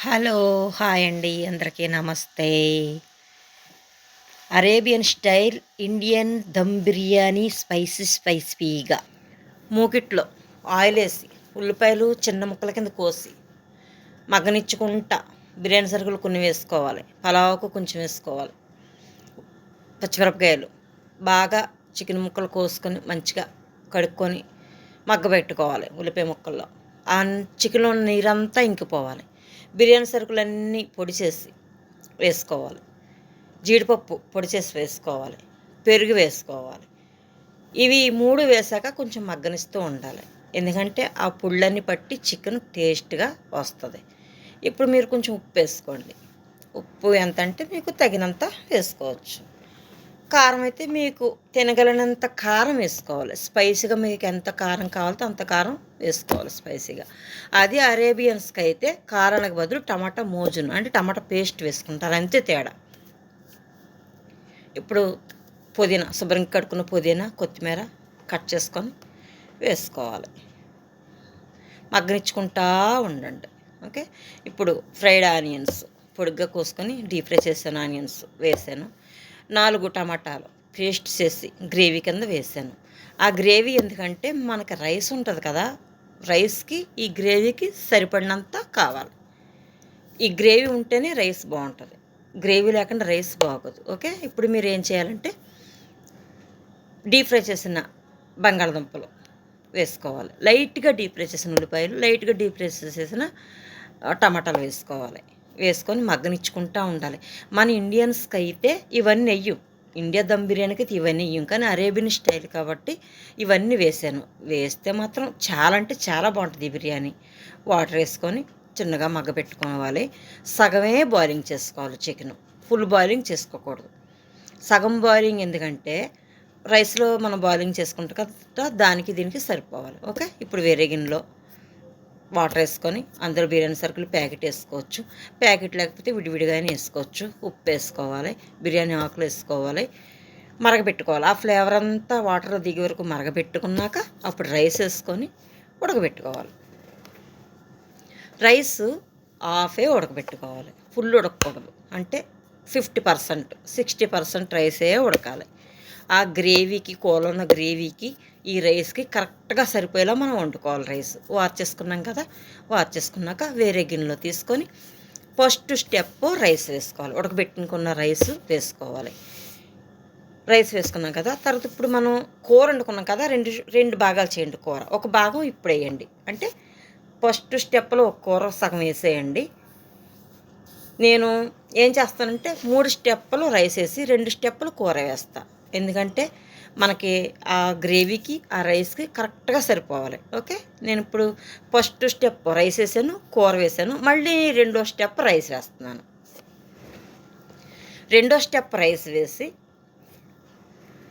Hello hi అండి. అందరికీ నమస్తే. Arabian style Indian dum biryani spicy స్పైసీగా మూకిట్లో ఆయిల్ వేసి ఉల్లిపాయలు చిన్న ముక్కల కింద కోసి మగ్గనిచ్చుకుంటా బిర్యానీ సరుకులు కొన్ని వేసుకోవాలి. పలావుకు కొంచెం వేసుకోవాలి. పచ్చిమిరపకాయలు బాగా చికెన్ ముక్కలు కోసుకొని మంచిగా కడుక్కొని మగ్గబెట్టుకోవాలి ఉల్లిపాయ ముక్కల్లో. ఆ చికెన్లో నీరంతా ఇంకిపోవాలి. బిర్యానీ సరుకులన్నీ పొడి చేసి వేసుకోవాలి. జీడిపప్పు పొడి చేసి వేసుకోవాలి. పెరుగు వేసుకోవాలి. ఇవి మూడు వేసాక కొంచెం మగ్గనిస్తూ ఉండాలి. ఎందుకంటే ఆ పుళ్ళని పట్టి చికెన్ టేస్ట్గా వస్తుంది. ఇప్పుడు మీరు కొంచెం ఉప్పు వేసుకోండి. ఉప్పు ఎంత అంటే మీకు తగినంత వేసుకోవచ్చు. కారం అయితే మీకు తినగలనంత కారం వేసుకోవాలి. స్పైసీగా మీకు ఎంత కారం కావాలో అంత కారం వేసుకోవాలి స్పైసీగా. అది అరేబియన్స్కి అయితే కారానికి బదులు టమాటా మోజును అంటే టమాటా పేస్ట్ వేసుకుంటారు. అంతే తేడా. ఇప్పుడు పుదీనా శుభ్రంగా కడుక్కున్న పుదీనా కొత్తిమీర కట్ చేసుకొని వేసుకోవాలి. మగ్గనిచ్చుకుంటా ఉండండి. ఓకే? ఇప్పుడు ఫ్రైడ్ ఆనియన్స్ పొడిగ్గా కోసుకొని డీప్ ఫ్రై చేసాను ఆనియన్స్ వేసాను. నాలుగు టమాటాలు పేస్ట్ చేసి గ్రేవీ కింద వేసాను ఆ గ్రేవీ ఎందుకంటే మనకి రైస్ ఉంటుంది కదా రైస్కి ఈ గ్రేవీకి సరిపడినంత కావాలి. ఈ గ్రేవీ ఉంటేనే రైస్ బాగుంటుంది. గ్రేవీ లేకుండా రైస్ బాగోదు ఓకే? ఇప్పుడు మీరు ఏం చేయాలంటే డీప్ ఫ్రై చేసిన బంగాళదుంపలు వేసుకోవాలి. లైట్గా డీప్ ఫ్రై చేసిన ఉల్లిపాయలు లైట్గా డీప్ ఫ్రై చేసిన టమాటాలు వేసుకోవాలి. వేసుకొని మగ్గనిచ్చుకుంటూ ఉండాలి. మన ఇండియన్స్కి అయితే ఇవన్నీ వెయ్యం ఇండియా దమ్ బిర్యానీకి అయితే ఇవన్నీ వెయ్యం కానీ అరేబియన్ స్టైల్ కాబట్టి ఇవన్నీ వేసాను. వేస్తే మాత్రం చాలా అంటే చాలా బాగుంటుంది బిర్యానీ. వాటర్ వేసుకొని చిన్నగా మగ్గ పెట్టుకోవాలి. సగమే బాయిలింగ్ చేసుకోవాలి చికెన్ ఫుల్ బాయిలింగ్ చేసుకోకూడదు. సగం బాయిలింగ్ ఎందుకంటే రైస్లో మనం బాయిలింగ్ చేసుకుంటాం కదా దానికి దీనికి సరిపోవాలి. ఓకే? ఇప్పుడు వేరే గిన్నెలో వాటర్ వేసుకొని అందరూ బిర్యానీ సరుకులు ప్యాకెట్ వేసుకోవచ్చు. ప్యాకెట్ లేకపోతే విడివిడిగానే వేసుకోవచ్చు. ఉప్పు వేసుకోవాలి బిర్యానీ ఆకులు వేసుకోవాలి మరగబెట్టుకోవాలి. ఆ ఫ్లేవర్ అంతా వాటర్ దిగే వరకు మరగబెట్టుకున్నాక అప్పుడు రైస్ వేసుకొని ఉడకబెట్టుకోవాలి. రైస్ హాఫే ఉడకబెట్టుకోవాలి. ఫుల్ ఉడకకూడదు. అంటే ఫిఫ్టీ పర్సెంట్ సిక్స్టీ పర్సెంట్ రైసే ఉడకాలి. ఆ గ్రేవీకి కూలున్న గ్రేవీకి ఈ రైస్కి కరెక్ట్గా సరిపోయేలా మనం వండుకోవాలి రైస్. వార్ చేసుకున్నాం కదా వార్ చేసుకున్నాక వేరే గిన్నెలో తీసుకొని ఫస్ట్ స్టెప్ రైస్ వేసుకోవాలి. ఉడకబెట్టుకున్న రైస్ వేసుకోవాలి. రైస్ వేసుకున్నాం కదా తర్వాత ఇప్పుడు మనం కూర వండుకున్నాం కదా రెండు రెండు భాగాలు చేయండి కూర. ఒక భాగం ఇప్పుడు వేయండి. అంటే ఫస్ట్ స్టెప్లో ఒక కూర సగం వేసేయండి. నేను ఏం చేస్తానంటే మూడు స్టెప్పులు రైస్ వేసి రెండు స్టెప్పులు కూర వేస్తాను ఎందుకంటే మనకి ఆ గ్రేవీకి ఆ రైస్కి కరెక్ట్గా సరిపోవాలి. ఓకే? నేను ఇప్పుడు ఫస్ట్ స్టెప్ రైస్ వేసాను కూర వేసాను. మళ్ళీ రెండో స్టెప్ రైస్ వేస్తున్నాను. రెండో స్టెప్ రైస్ వేసి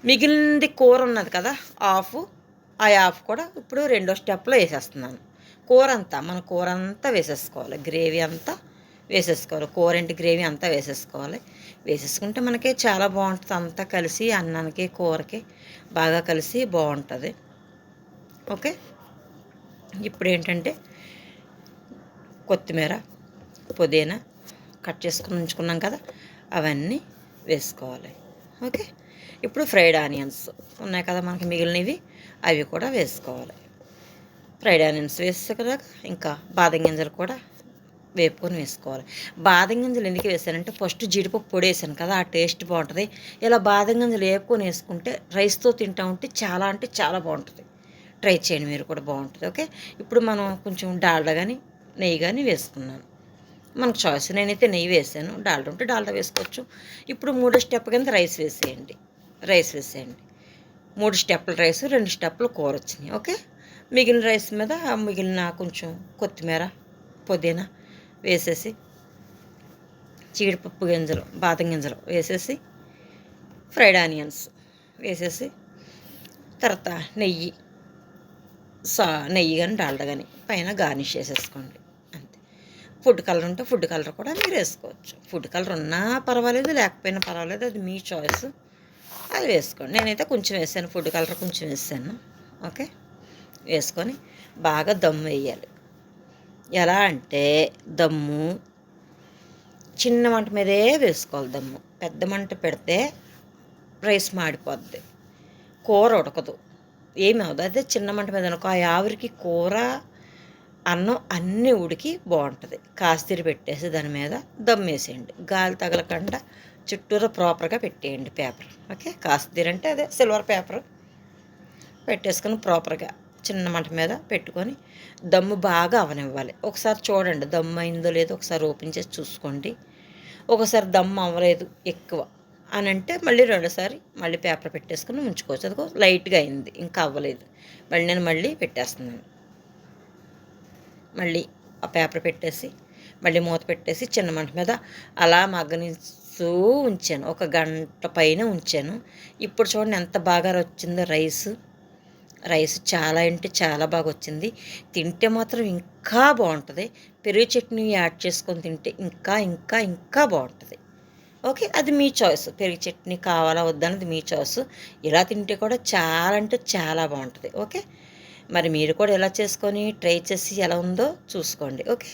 మిగిలింది కూర ఉన్నది కదా ఆఫ్ ఆ ఆఫ్ కూడా ఇప్పుడు రెండో స్టెప్లో వేసేస్తున్నాను. కూర అంతా మన కూర అంతా వేసేసుకోవాలి. గ్రేవీ అంతా వేసేసుకోవాలి. కూర ఇంటి గ్రేవీ అంతా వేసేసుకోవాలి. వేసేసుకుంటే మనకి చాలా బాగుంటుంది. అంతా కలిసి అన్నానికి కూరకి బాగా కలిసి బాగుంటుంది. ఓకే? ఇప్పుడు ఏంటంటే కొత్తిమీర పుదీనా కట్ చేసుకుని ఉంచుకున్నాం కదా అవన్నీ వేసుకోవాలి. ఓకే? ఇప్పుడు ఫ్రైడ్ ఆనియన్స్ ఉన్నాయి కదా మనకి మిగిలినవి అవి కూడా వేసుకోవాలి. ఫ్రైడ్ ఆనియన్స్ వేసే కదా ఇంకా బాదం గింజలు కూడా వేపుకొని వేసుకోవాలి. బాదం గింజలు ఎందుకు వేసానంటే ఫస్ట్ జీడిపప్పు పొడి వేసాను కదా ఆ టేస్ట్ బాగుంటుంది. ఇలా బాదం గింజలు వేపుకొని వేసుకుంటే రైస్తో తింటా ఉంటే చాలా అంటే చాలా బాగుంటుంది. ట్రై చేయండి మీరు కూడా బాగుంటుంది ఓకే? ఇప్పుడు మనం కొంచెం డాల్డా కానీ నెయ్యి కానీ వేసుకున్నాను మనకు చాయిస్ నేనైతే నెయ్యి వేసాను డాల్డా ఉంటే డాల్డా వేసుకోవచ్చు. ఇప్పుడు మూడో స్టెప్ కింద రైస్ వేసేయండి. రైస్ వేసేయండి. మూడు స్టెప్పుల రైస్ రెండు స్టెప్పులు కూర వచ్చినాయి ఓకే? మిగిలిన రైస్ మీద మిగిలిన కొంచెం కొత్తిమీర పుదీనా వేసేసి జీడిపప్పు గింజలు బాదం గింజలు వేసేసి ఫ్రైడ్ ఆనియన్స్ వేసేసి తర్వాత నెయ్యి సా నెయ్యి కానీ డాల్డా కానీ పైన గార్నిష్ చేసేసుకోండి. అంతే. ఫుడ్ కలర్ ఉంటే ఫుడ్ కలర్ కూడా మీరు వేసుకోవచ్చు. ఫుడ్ కలర్ ఉన్నా పర్వాలేదు లేకపోయినా పర్వాలేదు అది మీ చాయిస్. అది వేసుకోండి. నేనైతే కొంచెం వేసాను ఫుడ్ కలర్ కొంచెం వేసాను. ఓకే? వేసుకొని బాగా దమ్ వేయాలి. ఎలా అంటే దమ్ము చిన్న మంట మీదే వేసుకోవాలి దమ్ము. పెద్ద మంట పెడితే రైస్ మాడిపోద్ది. కూర ఉడకదు. ఏమి అవ్వదు. అదే చిన్న మంట మీద అనుకో ఆ ఆవిరికి కూర అన్నం అన్నీ ఉడికి బాగుంటుంది. కాస్తీరి పెట్టేసి దాని మీద దమ్ వేసేయండి. గాలి తగలకుండా చుట్టూరా ప్రాపర్గా పెట్టేయండి పేపర్. ఓకే? కాస్తీరి అంటే అదే సిల్వర్ పేపర్ పెట్టేసుకొని ప్రాపర్గా చిన్న మంట మీద పెట్టుకొని దమ్ము బాగా అవనివ్వాలి. ఒకసారి చూడండి దమ్ము అయిందో లేదో ఒకసారి ఓపెన్ చేసి చూసుకోండి. ఒకసారి దమ్ము అవ్వలేదు ఎక్కువ అని అంటే మళ్ళీ రెండోసారి మళ్ళీ పేపర్ పెట్టేసుకుని ఉంచుకోవచ్చు. అదిగో లైట్గా అయింది ఇంకా అవ్వలేదు. మళ్ళీ నేను మళ్ళీ పెట్టేస్తున్నాను. మళ్ళీ ఆ పేపర్ పెట్టేసి మళ్ళీ మూత పెట్టేసి చిన్న మంట మీద అలా మగ్గనిస్తూ ఉంచాను. ఒక గంట పైన ఉంచాను. ఇప్పుడు చూడండి ఎంత బాగా వచ్చిందో రైస్. రైస్ చాలా అంటే చాలా బాగా వచ్చింది తింటే మాత్రం ఇంకా బాగుంటుంది పెరుగు చట్నీ యాడ్ చేసుకొని తింటే ఇంకా ఇంకా ఇంకా బాగుంటుంది ఓకే అది మీ చాయిస్. పెరుగు చట్నీ కావాలా వద్దన్నది మీ చాయిస్. ఇలా తింటే కూడా చాలా అంటే చాలా బాగుంటుంది ఓకే? మరి మీరు కూడా ఎలా చేసుకొని ట్రై చేసి ఎలా ఉందో చూసుకోండి. ఓకే?